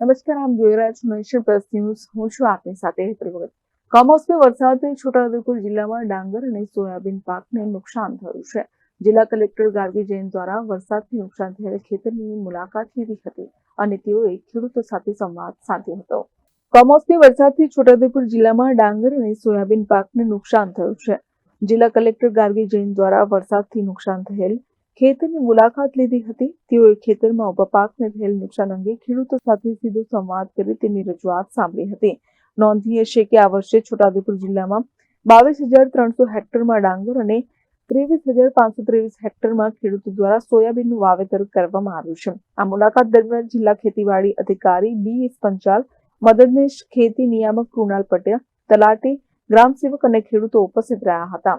નમસ્કાર, આમ જોઈ રહ્યા પ્લસ ન્યૂઝ. હું છું આપની સાથે હેતલ કમોસમી વરસાદથી છોટાઉદેપુર જિલ્લામાં ડાંગર અને સોયાબીન પાકને નુકસાન થયું છે. જિલ્લા કલેક્ટર ગાર્ગી જૈન દ્વારા વરસાદથી નુકસાન થયેલ ખેતરની મુલાકાત લીધી હતી અને તેઓએ ખેડૂતો સાથે સંવાદ સાધ્યો હતો. કમોસમી વરસાદથી છોટાઉદેપુર જિલ્લામાં ડાંગર અને સોયાબીન પાકને નુકસાન થયું છે. જિલ્લા કલેક્ટર ગાર્ગી જૈન દ્વારા વરસાદથી નુકસાન થયેલ ખેતરની મુલાકાત લીધી હતી. તેઓએ ખેતરમાં ઊભા પાકને થયેલ નુકસાન અંગે ખેડૂતો સાથે સીધો સંવાદ કરી તેની રજૂઆત સાંભળી હતી. નોંધનીય છે કે આ વર્ષે છોટાઉદેપુર જિલ્લામાં બાવીસ હજાર ત્રણસો હેક્ટરમાં ડાંગર અને ત્રેવીસ હજાર પાંચસો ત્રેવીસ હેક્ટરમાં ખેડૂતો દ્વારા સોયાબીનનું વાવેતર કરવામાં આવ્યું છે. આ મુલાકાત દરમિયાન જિલ્લા ખેતીવાડી અધિકારી બી એસ પંચાલ, મદદનીશ ખેતી નિયામક કૃણાલ પટેલ, તલાટી ગ્રામ સેવક અને ખેડૂતો ઉપસ્થિત રહ્યા હતા.